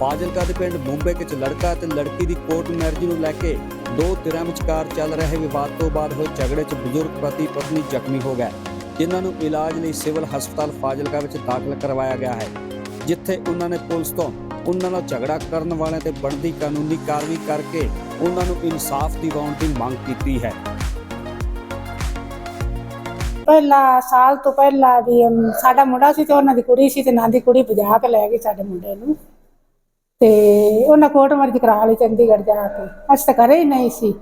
ਫਾਜ਼ਿਲਕਾ ਦੇ ਪਿੰਡ ਮੁੰਬਈ ਵਿੱਚ ਲੜਕਾ ਤੇ ਲੜਕੀ ਦੀ ਕੋਰਟ ਮੈਰਿਜ ਨੂੰ ਲੈ ਕੇ ਦੋ ਧਿਰਾਂ ਵਿਚਕਾਰ ਚੱਲ ਰਹੇ ਵਿਵਾਦ ਤੋਂ ਬਾਅਦ ਹੋਏ ਝਗੜੇ 'ਚ ਬਜ਼ੁਰਗ ਪਤੀ ਪਤਨੀ ਜ਼ਖਮੀ ਹੋ ਗਏ, ਜਿਨ੍ਹਾਂ ਨੂੰ ਇਲਾਜ ਲਈ ਸਿਵਲ ਹਸਪਤਾਲ ਫਾਜ਼ਿਲਕਾ ਵਿੱਚ ਦਾਖਲ ਕਰਵਾਇਆ ਗਿਆ ਹੈ, ਜਿੱਥੇ ਉਹਨਾਂ ਨੇ ਪੁਲਿਸ ਤੋਂ ਉਹਨਾਂ ਨਾਲ ਝਗੜਾ ਕਰਨ ਵਾਲਿਆਂ ਤੇ ਬਣਦੀ ਕਾਨੂੰਨੀ ਕਾਰਵਾਈ ਕਰਕੇ ਉਹਨਾਂ ਨੂੰ ਇਨਸਾਫ ਦਿਵਾਉਣ ਦੀ ਮੰਗ ਕੀਤੀ ਹੈ। ਪਹਿਲਾ, ਸਾਲ ਤੋਂ ਪਹਿਲਾਂ ਵੀ ਸਾਡਾ ਮੁੰਡਾ ਸੀ ਤੇ ਉਹਨਾਂ ਦੀ ਕੁੜੀ ਸੀ ਤੇ ਨਾਂ ਦੀ ਕੁੜੀ ਭਜਾ ਕੇ ਲੈ ਗਈ ਸਾਡੇ ਮੁੰਡੇ ਨੂੰ। ਤੇ ਉਹਨਾਂ ਕੋਰਟ ਮਰਜ ਕਰਾ ਲਈ ਚੰਡੀਗੜ੍ਹ ਜਾ ਕੇ। ਅਸੀਂ ਤਾਂ ਕਰੇ ਹੀ ਨਹੀਂ ਸੀ।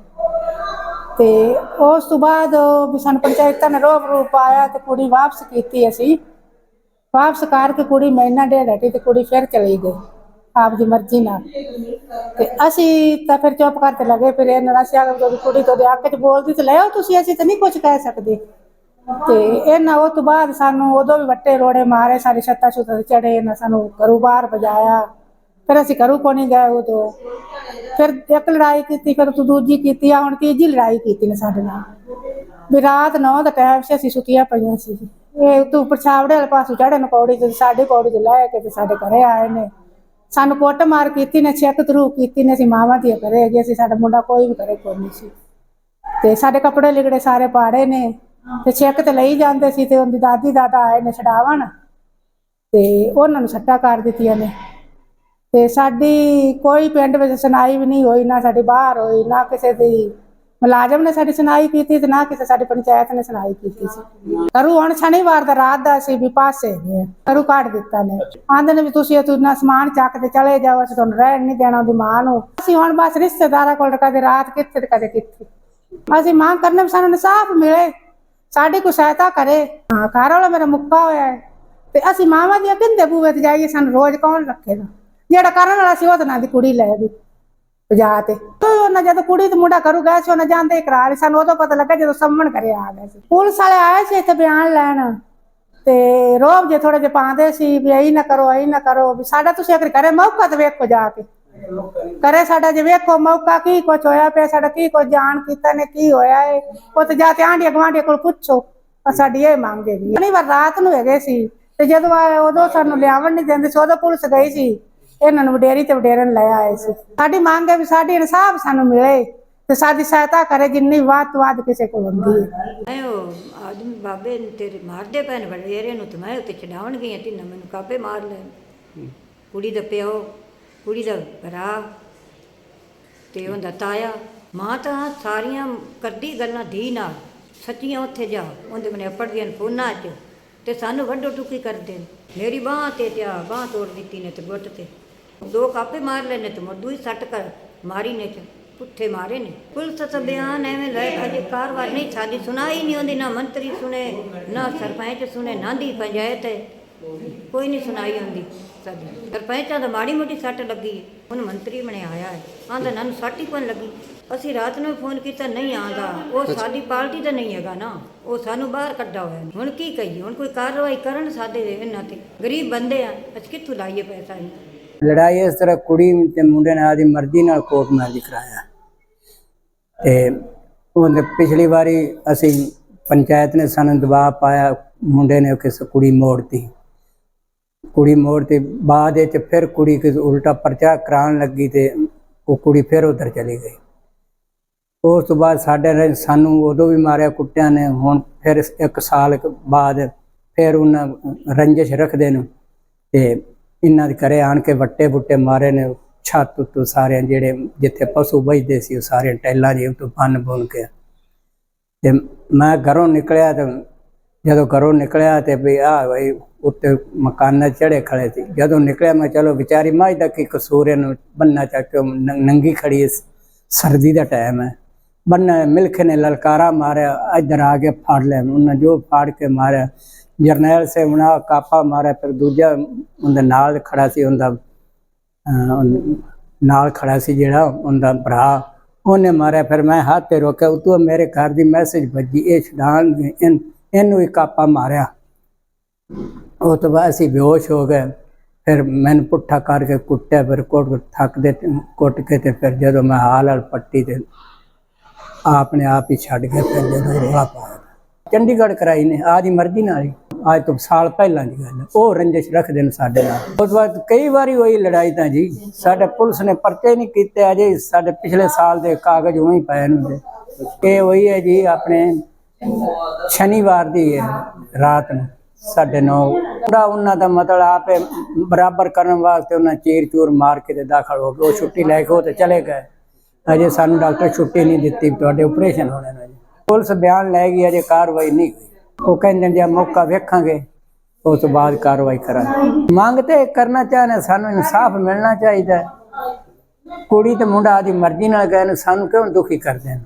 ਤੇ ਉਸ ਤੋਂ ਬਾਅਦ ਵੀ ਸਾਨੂੰ ਪੰਚਾਇਤਾਂ ਨੇ ਰੋਕ ਰੂਪ ਆਇਆ ਤੇ ਕੁੜੀ ਵਾਪਸ ਕੀਤੀ ਅਸੀਂ। ਵਾਪਸ ਕਰਕੇ ਕੁੜੀ ਮਹੀਨਾ ਡੇਢ ਹਟੀ ਤੇ ਕੁੜੀ ਫਿਰ ਚਲੀ ਗਈ, ਆਪ ਦੀ ਮਰਜ਼ੀ ਨਾਲ। ਤੇ ਅਸੀਂ ਤਾਂ ਫਿਰ ਚੁੱਪ ਕਰਕੇ ਲੱਗੇ ਫਿਰ ਇਹਨਾਂ ਨਾਲ ਅਸੀਂ ਕੁੜੀ ਤੋਂ ਦੇ ਅੱਖ 'ਚ ਬੋਲਦੀ ਤੇ ਲੈ ਆਓ ਤੁਸੀਂ, ਅਸੀਂ ਤਾਂ ਨਹੀਂ ਕੁਝ ਕਹਿ ਸਕਦੇ। ਤੇ ਇਹਨਾਂ ਉਹ ਤੋਂ ਬਾਅਦ ਸਾਨੂੰ ਉਦੋਂ ਵੀ ਵੱਟੇ ਰੋੜੇ ਮਾਰੇ ਸਾਡੀ ਛੱਤਾਂ ਛੁੱਤਾਂ ਚੜੇ ਇਹਨਾਂ ਸਾਨੂੰ ਘਰੋਂ ਬਾਹਰ ਭਜਾਇਆ। ਫਿਰ ਅਸੀਂ ਘਰੋਂ ਕੋ ਗਏ ਉਦੋਂ। ਫਿਰ ਇੱਕ ਲੜਾਈ ਕੀਤੀ, ਫਿਰ ਤੂੰ ਦੂਜੀ ਕੀਤੀ ਆ ਹੁਣ ਤੀਜੀ ਲੜਾਈ ਕੀਤੀ ਨੇ ਸਾਡੇ ਨਾਲ। ਵੀ ਰਾਤ 9 ਦਾ ਟਾਈਮ ਸੀ, ਅਸੀਂ ਸੁੱਤੀਆਂ ਪਈਆਂ ਸੀ। ਇਹ ਤੂੰ ਪਛਾਵੜੇ ਵਾਲੇ ਪਾਸੋਂ ਚੜੇ ਨੂੰ ਪੌੜੀ ਤੇ, ਸਾਡੇ ਪੌੜੀ ਤੇ ਲੈ ਕੇ ਤੇ ਸਾਡੇ ਘਰੇ ਆਏ ਨੇ। ਸਾਨੂੰ ਕੁੱਟ ਮਾਰ ਕੀਤੀ ਨੇ ਚੈੱਕ ਥਰੂ ਕੀਤੀ ਨੇ, ਅਸੀਂ ਮਾਵਾਂ ਦੀ ਘਰੇ ਹੈਗੇ ਸੀ, ਸਾਡਾ ਮੁੰਡਾ ਕੋਈ ਵੀ ਘਰੇ ਕੋਈ ਨਹੀਂ ਸੀ। ਤੇ ਸਾਡੇ ਕੱਪੜੇ ਲਿਗੜੇ ਸਾਰੇ ਪਾੜੇ ਨੇ, ਤੇ ਚੈੱਕ ਤੇ ਲਈ ਜਾਂਦੇ ਸੀ ਤੇ ਉਹਦੀ ਦਾਦੀ, ਦਾਦਾ ਆਏ ਨੇ ਛਡਾਵਣ। ਤੇ ਉਹਨਾਂ ਨੂੰ ਸੱਟਾ ਕਰ ਦਿੱਤੀਆਂ ਨੇ। ਤੇ ਸਾਡੀ ਕੋਈ ਪਿੰਡ ਵਿੱਚ ਸੁਣਾਈ ਵੀ ਨਹੀਂ ਹੋਈ, ਨਾ ਸਾਡੀ ਬਾਹਰ ਹੋਈ, ਨਾ ਕਿਸੇ ਦੀ ਮੁਲਾਜ਼ਮ ਨੇ ਸਾਡੀ ਸੁਣਾਈ ਕੀਤੀ ਤੇ ਨਾ ਕਿਸੇ ਸਾਡੀ ਪੰਚਾਇਤ ਨੇ ਸੁਣਾਈ ਕੀਤੀ ਸੀ। ਕਰੂ, ਹੁਣ ਸ਼ਨੀਵਾਰ ਦਾ ਰਾਤ ਦਾ ਸੀ ਵੀ ਪਾਸੇ ਗਏ ਕਰੂ ਕੱਢ ਦਿੱਤਾ ਨੇ। ਆਂਦੇ ਨੇ ਵੀ ਤੁਸੀਂ ਤੂੰ ਨਾ ਸਮਾਨ ਚੱਕ ਤੇ ਚਲੇ ਜਾਓ, ਅਸੀਂ ਤੁਹਾਨੂੰ ਰਹਿਣ ਨਹੀਂ ਦੇਣਾ ਉਹਦੀ ਮਾਂ ਨੂੰ ਅਸੀਂ ਹੁਣ ਬਸ ਰਿਸ਼ਤੇਦਾਰਾਂ ਕੋਲ ਕਦੇ ਰਾਤ ਕਿੱਥੇ ਤੇ ਕਦੇ ਕਿੱਥੇ। ਅਸੀਂ ਮੰਗ ਕਰਨੇ ਵੀ ਸਾਨੂੰ ਇਨਸਾਫ ਮਿਲੇ, ਸਾਡੀ ਕੋਈ ਸਹਾਇਤਾ ਕਰੇ। ਹਾਂ, ਘਰ ਵਾਲਾ ਮੇਰਾ ਮੁੱਕਾ ਹੋਇਆ ਹੈ। ਤੇ ਅਸੀਂ ਮਾਵਾਂ ਦੀਆਂ ਕਿੰਦੇ ਬੂਵੇ ਤੇ ਜਾਈਏ, ਸਾਨੂੰ ਰੋਜ਼ ਕੌਣ ਰੱਖੇਗਾ? ਜਿਹੜਾ ਕਰਨ ਵਾਲਾ ਸੀ ਉਹਦੇ ਨਾਲ ਦੀ ਕੁੜੀ ਲੈ ਗਈ ਜਾ ਤੇ। ਤੋ ਉਹਨਾਂ ਜਦੋਂ ਕੁੜੀ ਤੇ ਮੁੰਡਾ ਕਰੂ ਗਏ ਸੀ, ਉਹਨਾਂ ਜਾਂਦੇ ਹੀ ਕਰਾ ਲਈ। ਸਾਨੂੰ ਉਦੋਂ ਪਤਾ ਲੱਗਾ ਜਦੋਂ ਸੰਮਣ ਕਰੇ ਆ ਗਏ ਸੀ। ਪੁਲਿਸ ਵਾਲੇ ਆਏ ਸੀ ਇੱਥੇ ਬਿਆਨ ਲੈਣ ਤੇ ਰੋਬ ਜੇ ਥੋੜੇ ਜਿਹਾ ਪਾਉਂਦੇ ਸੀ ਵੀ ਐਂ ਨਾ ਕਰੋ, ਐਂ ਨਾ ਕਰੋ ਵੀ ਸਾਡਾ ਤੁਸੀਂ ਅਗਰ ਕਰੇ ਮੌਕਾ ਤੇ ਵੇਖੋ ਜਾ ਕੇ। ਕਰੇ ਸਾਡਾ ਜੇ ਵੇਖੋ ਮੌਕਾ ਕੀ ਕੁਛ ਹੋਇਆ ਪਿਆ, ਸਾਡਾ ਕੀ ਕੁਛ ਜਾਣ ਕੀਤਾ ਨੇ, ਕੀ ਹੋਇਆ ਏ, ਉਹ ਤੇ ਜਾ ਕੇ ਆਂਢੀ ਗਵਾਂਢੀ ਕੋਲ ਪੁੱਛੋ ਸਾਡੀ ਇਹ ਮੰਗ ਹੈਗੀ ਨਹੀਂ ਵਾਰ ਰਾਤ ਨੂੰ ਹੈਗੇ ਸੀ ਤੇ ਜਦੋਂ ਆਏ ਉਦੋਂ ਸਾਨੂੰ ਲਿਆਵਣ ਨਹੀਂ ਦਿੰਦੇ ਸੀ, ਉਦੋਂ ਪੁਲਿਸ ਗਈ ਸੀ। ਇਹਨਾਂ ਨੂੰ ਵਡੇਰੀ ਤੇ ਵਡੇਰਨ ਲੈ ਆਏ ਸੀ। ਸਾਡੀ ਮੰਗ ਹੈ ਵੀ ਸਾਡੀ ਇਨਸਾਫ ਸਾਨੂੰ ਮਿਲੇ ਤੇ ਸਾਡੀ ਸਹਾਇਤਾ ਕਰੇ, ਜਿੰਨੀ ਵੱਧ ਤੋਂ ਵੱਧ ਕਿਸੇ ਕੋਲ ਹੁੰਦੀ ਹੈ। ਮੈਂ ਉਹ ਆਦਮੀ ਬਾਬੇ ਨੂੰ ਤੇਰੇ ਮਾਰਦੇ ਪੈਣ ਵਡੇਰੇ ਨੂੰ ਤੇ ਮੈਂ ਉੱਤੇ ਚੜਾਉਣ ਗਈ ਹਾਂ, ਤਿੰਨ ਮੈਨੂੰ ਕਾਪੇ ਮਾਰ ਲੈ ਕੁੜੀ ਦਾ ਪਿਓ, ਕੁੜੀ ਦਾ ਭਰਾ ਤੇ ਉਹਦਾ ਤਾਇਆ। ਮਾਂ ਤਾਂ ਸਾਰੀਆਂ ਕਰਦੀ ਗੱਲਾਂ ਦੀ ਨਾਲ, ਸੱਚੀਆਂ ਉੱਥੇ ਜਾ, ਉਹਦੇ ਮਨੇ ਪੜਦੀਆਂ ਨੇ ਫੋਨਾਂ 'ਚ। ਤੇ ਸਾਨੂੰ ਵੱਡੋ ਟੁਕੀ ਕਰਦੇ ਨੇ ਮੇਰੀ ਬਾਹ ਤੇ ਤੇ ਬਾਹ ਤੋੜ ਦਿੱਤੀ ਨੇ ਤੇ ਗੁੱਟ ਤੇ। ਦੋ ਕਾਪੇ ਮਾਰ ਲੈਨੇ ਤੇ ਮਰਦੂ ਹੀ ਸੱਟ ਕਰ ਮਾਰੀ ਨੇ ਤੇ ਪੁੱਠੇ ਮਾਰੇ ਨੇ। ਪੁਲਿਸ ਤਾਂ ਬਿਆਨ ਐਵੇਂ ਲੈ ਅਜੇ ਕਾਰਵਾਈ ਨਹੀਂ ਸਾਡੀ ਸੁਣਾਈ ਨਹੀਂ ਹੁੰਦੀ ਨਾ ਮੰਤਰੀ ਸੁਣੇ, ਨਾ ਸਰਪੰਚ ਸੁਣੇ, ਨਾ ਦੀ ਪੰਚਾਇਤ ਕੋਈ ਨਹੀਂ ਸੁਣਾਈ ਹੁੰਦੀ ਸਾਡੀ। ਸਰਪੰਚਾਂ ਦਾ ਮਾੜੀ ਮੋਟੀ ਸੱਟ ਲੱਗੀ ਹੈ। ਹੁਣ ਮੰਤਰੀ ਬਣੇ ਆਇਆ ਹੈ। ਆਂਦਾ ਨਾਨੂੰ ਸੱਟ ਹੀ ਕੋਈ ਲੱਗੀ? ਅਸੀਂ ਰਾਤ ਨੂੰ ਫੋਨ ਕੀਤਾ ਨਹੀਂ ਆਂਦਾ ਉਹ ਸਾਡੀ ਪਾਰਟੀ ਦਾ ਨਹੀਂ ਹੈਗਾ ਨਾ। ਉਹ ਸਾਨੂੰ ਬਾਹਰ ਕੱਢਾ ਹੋਇਆ ਹੁਣ ਕੀ ਕਹੀਏ? ਹੁਣ ਕੋਈ ਕਾਰਵਾਈ ਕਰਨ ਸਾਡੇ ਇਹਨਾਂ ਤੇ। ਗਰੀਬ ਬੰਦੇ ਆ ਅਸੀਂ ਕਿੱਥੋਂ ਲਾਈਏ ਪੈਸਾ ਇਹਨਾਂ ਲੜਾਈ ਇਸ ਤਰ੍ਹਾਂ ਕੁੜੀ ਤੇ ਮੁੰਡੇ ਨੇ ਆਦੀ ਮਰਜ਼ੀ ਨਾਲ ਕੋਰਟ ਮੈਰਿਜ ਕਰਾਇਆ। ਤੇ ਉਹਨੇ ਪਿਛਲੀ ਵਾਰੀ ਅਸੀਂ ਪੰਚਾਇਤ ਨੇ ਸਾਨੂੰ ਦਬਾਅ ਪਾਇਆ ਮੁੰਡੇ ਨੇ ਕਿਸੇ ਕੁੜੀ ਮੋੜਤੀ। ਕੁੜੀ ਮੋੜਤੀ ਬਾਅਦ ਵਿੱਚ ਫਿਰ ਕੁੜੀ ਕਿਸੇ ਉਲਟਾ ਪਰਚਾ ਕਰਾਉਣ ਲੱਗੀ ਤੇ ਉਹ ਕੁੜੀ ਫਿਰ ਉਧਰ ਚਲੀ ਗਈ। ਉਸ ਤੋਂ ਬਾਅਦ ਸਾਡੇ ਨੇ ਸਾਨੂੰ ਉਦੋਂ ਵੀ ਮਾਰਿਆ ਕੁੱਟਿਆ ਨੇ, ਹੁਣ ਫਿਰ ਇੱਕ ਸਾਲ ਬਾਅਦ ਫਿਰ ਉਹਨਾਂ ਰੰਜਿਸ਼ ਰੱਖਦੇ ਨੇ ਤੇ ਇਹਨਾਂ ਦੇ ਘਰੇ ਆਣ ਕੇ ਵੱਟੇ ਬੁੱਟੇ ਮਾਰੇ ਨੇ, ਛੱਤ ਉੱਤੋਂ ਸਾਰਿਆਂ ਜਿਹੜੇ ਜਿੱਥੇ ਪਸ਼ੂ ਬੈਠਦੇ ਸੀ ਉਹ ਸਾਰੇ ਟੈਲਾਂ ਜਿਹੇ ਤੋਂ ਬੰਨ ਬੁਣ ਕੇ। ਤੇ ਮੈਂ ਘਰੋਂ ਨਿਕਲਿਆ ਤੇ ਜਦੋਂ ਘਰੋਂ ਨਿਕਲਿਆ ਤੇ ਵੀ ਆ ਬਈ ਉੱਤੇ ਮਕਾਨਾਂ ਚੜੇ ਖੜੇ ਸੀ। ਜਦੋਂ ਨਿਕਲਿਆ ਮੈਂ ਚਲੋ ਵਿਚਾਰੀ ਮਾਝ ਦਾ ਕੀ ਕਸੂਰ ਇਹਨੂੰ ਬੰਨਾ ਚੱਕ ਨੰਗੀ ਖੜੀ ਸਰਦੀ ਦਾ ਟਾਈਮ ਹੈ। ਬੰਨਾ ਮਿਲਖ ਨੇ ਲਲਕਾਰਾ ਮਾਰਿਆ, ਇੱਧਰ ਆ ਕੇ ਫੜ ਲਿਆ, ਉਹਨਾਂ ਜੋ ਫਾੜ ਕੇ ਮਾਰਿਆ। ਜਰਨੈਲ ਸੇ ਉਹਨਾਂ ਕਾਪਾ ਮਾਰਿਆ, ਫਿਰ ਦੂਜਾ ਉਹਦੇ ਨਾਲ ਖੜਾ ਸੀ ਉਹਦਾ ਨਾਲ ਖੜਾ ਸੀ ਜਿਹੜਾ ਉਹਦਾ ਭਰਾ। ਉਹਨੇ ਮਾਰਿਆ, ਫਿਰ ਮੈਂ ਹੱਥ ਤੇ ਰੋਕਿਆ ਉਹ ਮੇਰੇ ਘਰ ਦੀ ਮੈਸੇਜ ਭੱਜੀ, ਇਹ ਛਡਾਣ ਇਹਨੂੰ ਹੀ ਕਾਪਾ ਮਾਰਿਆ। ਉਹ ਤੋਂ ਬਾਅਦ ਅਸੀਂ ਬੇਹੋਸ਼ ਹੋ ਗਏ। ਫਿਰ ਮੈਨੂੰ ਪੁੱਠਾ ਕਰਕੇ ਕੁੱਟਿਆ, ਫਿਰ ਕੁੱਟ ਥੱਕਦੇ ਕੁੱਟ ਕੇ ਤੇ ਫਿਰ ਜਦੋਂ ਮੈਂ ਹਾਲ ਹਾਲ ਪੱਟੀ ਤੇ ਆਪਣੇ ਆਪ ਹੀ ਛੱਡ ਕੇ ਫਿਰ ਜਦੋਂ ਰੋਲਾ ਪਾਇਆ ਚੰਡੀਗੜ੍ਹ ਕਰਾਈ ਨੇ ਆਦੀ ਮਰਜ਼ੀ ਨਾਲ ਹੀ। ਅੱਜ ਤੋਂ ਸਾਲ ਪਹਿਲਾਂ ਦੀ ਗੱਲ ਉਹ ਰੰਜਿਸ਼ ਰੱਖਦੇ ਨੇ ਸਾਡੇ ਨਾਲ। ਉਸ ਤੋਂ ਕਈ ਵਾਰੀ ਹੋਈ ਲੜਾਈ ਤਾਂ ਜੀ, ਸਾਡੇ ਪੁਲਿਸ ਨੇ ਪਰਚੇ ਨਹੀਂ ਕੀਤੇ ਅਜੇ, ਸਾਡੇ ਪਿਛਲੇ ਸਾਲ ਦੇ ਕਾਗਜ਼ ਉਵੇਂ ਹੀ ਪਏ ਨੇ ਇਹ ਹੋਈ ਹੈ ਜੀ ਆਪਣੇ ਸ਼ਨੀਵਾਰ ਦੀ ਹੈ, ਰਾਤ ਨੂੰ ਸਾਡੇ ਨੌ। ਮੁੰਡਾ ਉਹਨਾਂ ਦਾ ਮਤਲਬ ਆਪੇ ਬਰਾਬਰ ਕਰਨ ਵਾਸਤੇ ਉਹਨਾਂ ਚੀਰ ਚੂਰ ਮਾਰ ਕੇ ਤੇ ਦਾਖਲ ਹੋ ਗਏ ਉਹ ਛੁੱਟੀ ਲੈ ਕੇ ਉਹ ਤੇ ਚਲੇ ਗਏ। ਅਜੇ ਸਾਨੂੰ ਡਾਕਟਰ ਛੁੱਟੀ ਨਹੀਂ ਦਿੱਤੀ ਤੁਹਾਡੇ ਆਪਰੇਸ਼ਨ ਹੋਣੇ ਨੇ ਪੁਲਿਸ ਬਿਆਨ ਲੈ ਗਈ, ਅਜੇ ਕਾਰਵਾਈ ਨਹੀਂ ਉਹ ਕਹਿੰਦੇ ਜੇ ਮੌਕਾ ਵੇਖਾਂਗੇ ਉਸ ਤੋਂ ਬਾਅਦ ਕਾਰਵਾਈ ਕਰਾਂਗੇ। ਮੰਗ ਤੇ ਕਰਨਾ ਚਾਹਨੇ ਸਾਨੂੰ ਇਨਸਾਫ ਮਿਲਣਾ ਚਾਹੀਦਾ ਕੁੜੀ ਤੇ ਮੁੰਡਾ ਆਦੀ ਮਰਜ਼ੀ ਨਾਲ ਗਏ ਨੇ, ਸਾਨੂੰ ਕਿਉਂ ਦੁਖੀ ਕਰਦੇ ਨੇ?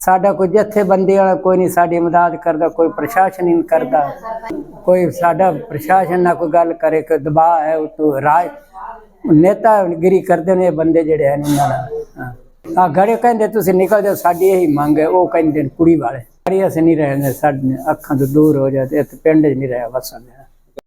ਸਾਡਾ ਕੋਈ ਜਥੇਬੰਦੀ ਵਾਲਾ ਕੋਈ ਨਹੀਂ, ਸਾਡੀ ਮਦਦ ਕਰਦਾ, ਕੋਈ ਪ੍ਰਸ਼ਾਸਨ ਨਹੀਂ ਕਰਦਾ। ਕੋਈ ਸਾਡਾ ਪ੍ਰਸ਼ਾਸਨ ਨਾਲ ਕੋਈ ਗੱਲ ਕਰੇ ਕਿ ਦਬਾਅ ਹੈ, ਉਹ ਤੋਂ ਰਾਜ ਨੇਤਾ ਗਿਰੀ ਕਰਦੇ ਨੇ ਬੰਦੇ ਜਿਹੜੇ ਹਨ ਇਹਨਾਂ ਨਾਲ। ਆ ਘਰੇ ਕਹਿੰਦੇ, ਤੁਸੀਂ ਨਿਕਲ ਜਾਓ, ਸਾਡੀ ਇਹੀ ਮੰਗ ਹੈ। ਉਹ ਕਹਿੰਦੇ ਨੇ, ਕੁੜੀ ਵਾਲੇ। ਅਰੇ ਅਸੀਂ ਨਹੀਂ ਰਹਿੰਦੇ, ਸਾਡੇ ਅੱਖਾਂ ਤੋਂ ਦੂਰ ਹੋ ਜਾਂਦੇ ਇੱਥੇ ਪਿੰਡ 'ਚ ਨਹੀਂ ਰਹਿ ਵਸਣ